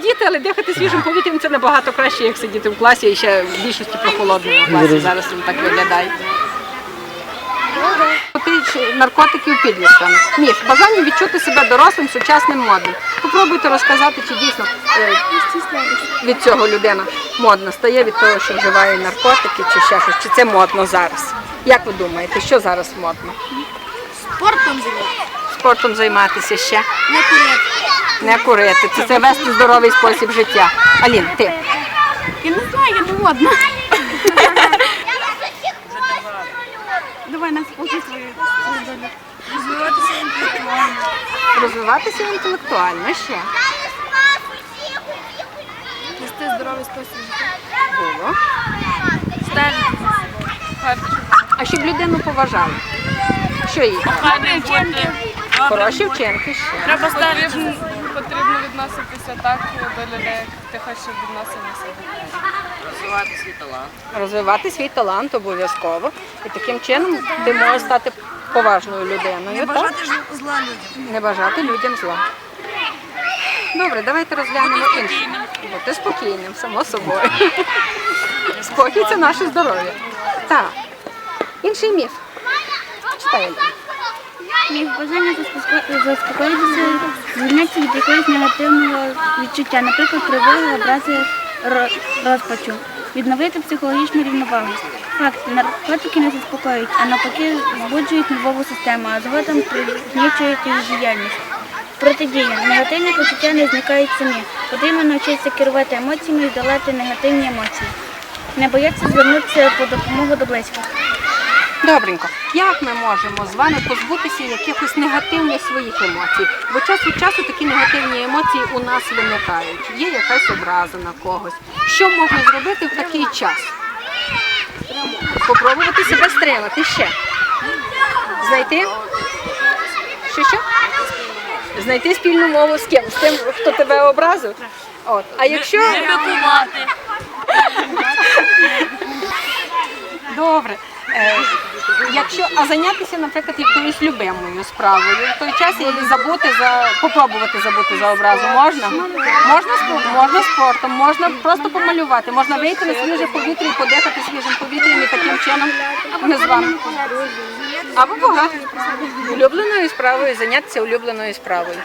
сидіти, але дихати свіжим повітрям це набагато краще, як сидіти в класі і ще в більшості прохолодному класі. Зараз він так виглядає. Ти наркотиків підлітками. Міш, бажання відчути себе дорослим, сучасним модним. Попробуйте розказати, чи дійсно е, від цього людина модна стає від того, що вживає наркотики чи ще щось, чи це модно зараз. Як ви думаєте, що зараз модно? Спортом займатися. Спортом займатися ще, Не курити. Не курити. Це, це вести здоровий спосіб життя. Алін, ти Я не знаю, я не модна. Давай нас свою долю. Розвиватися інтелектуально. розвиватися інтелектуально ще Вести здоровий спосіб життя. було. А щоб людину поважали. Що їй? Хороші вчинки ще. Треба ставити. Потрібно, відноситися так до людей, як ти хочеш щоб відносилися розвивати свій талант. Розвивати свій талант обов'язково. І таким чином ти можеш стати поважною людиною. Не так? зла людям. Не бажати людям зла. Добре, давайте розглянемо інше. Бути спокійним, само собою. Спокій це наше здоров'я. Так. Інший міф. Читай. Міг бажання заспокоїтися, звільнятися від якогось негативного відчуття, наприклад, тривоги, образи, розпачу, відновити психологічну рівновагу. Факт, наркотики не заспокоюють, а навпаки збуджують нервову систему, а згодом пригнічують їх діяльність. Протидія. Негативні почуття не зникають самі. Потрібно навчитися керувати емоціями і долати негативні емоції. Не боятися звернутися по допомогу до близьких. Добренько, як ми можемо з вами позбутися якихось негативних своїх емоцій? Бо час від часу такі негативні емоції у нас виникають. Є якась образа на когось. Що можна зробити в такий час? Попробувати себе стримати ще. Знайти? Що що? Знайти спільну мову з ким? З тим, хто тебе образив? От. А якщо. Добре. Е, якщо, а зайнятися, наприклад, якоюсь любимою справою, в той час і забути за попробувати забути за образу можна? Можна спо- можна спортом, можна просто помалювати, можна вийти на свіже повітря і подихати свіжим повітрям і таким чином ми з вами. Або багато улюбленою справою, зайнятися улюбленою справою.